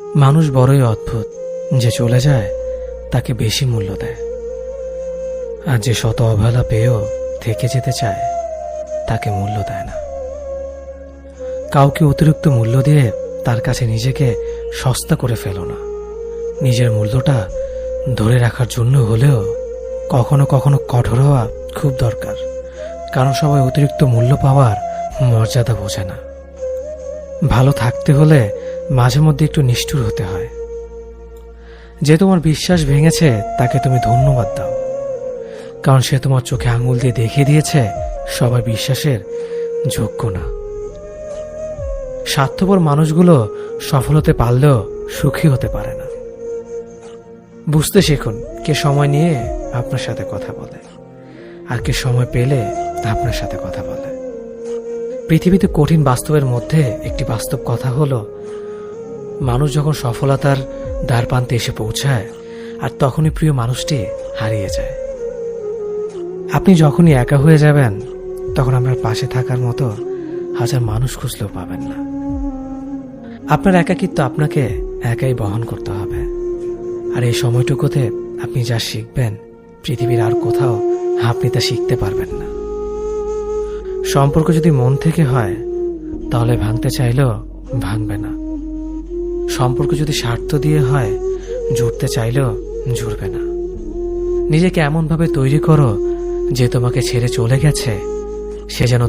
মানুষ বড়ই অদ্ভুত। যে চলে যায়, তাকে বেশি মূল্য দেয়। আর যে শত অবহেলা পেয়েও থেকে যেতে চায়, তাকে মূল্য দেয় না। কাউকে অতিরিক্ত মূল্য দিয়ে তার কাছে নিজেকে সস্তা করে ফেলো না। নিজের মূল্যটা ধরে রাখার জন্য হলেও কখনো কখনো কঠোর হওয়া খুব দরকার। কারণ সবাই অতিরিক্ত মূল্য পাওয়ার মর্যাদা বোঝে না। ভালো থাকতে হলে মাঝে মধ্যে একটু নিষ্ঠুর হতে হয়। যে তোমার বিশ্বাস ভেঙেছে, তাকে তুমি ধন্যবাদ দাও। কারণ সে তোমার চোখে আঙুল দিয়ে দেখিয়ে দিয়েছে সবাই বিশ্বাসের যোগ্য না। স্বার্থপর মানুষগুলো সফল হতে পারলেও সুখী হতে পারে না। বুঝতে শিখুন, কে সময় নিয়ে আপনার সাথে কথা বলে, আর কে সময় পেলে আপনার সাথে কথা বলে। পৃথিবীতে কঠিন বাস্তবের মধ্যে একটি বাস্তব কথা হলো, মানুষ যখন সফলতার দ্বার প্রান্তে এসে পৌঁছায়, আর তখনই প্রিয় মানুষটি হারিয়ে যায়। আপনি যখনই একা হয়ে যাবেন, তখন আপনার পাশে থাকার মতো হাজার মানুষ খুঁজলেও পাবেন না। আপনার একাকিত্ব আপনাকে একাই বহন করতে হবে। আর এই সময়টুকুতে আপনি যা শিখবেন, পৃথিবীর আর কোথাও আপনি তা শিখতে পারবেন না। সম্পর্ক যদি মন থেকে হয়, তাহলে ভাঙতে চাইলেও ভাঙবে না। সম্পর্ক যদি স্বার্থ দিয়ে হয়, জুড়তে চাইলেও জুড়বে না। নিজেকে এমনভাবে তৈরি করো যে তোমাকে ছেড়ে চলে গেছে, সে যেন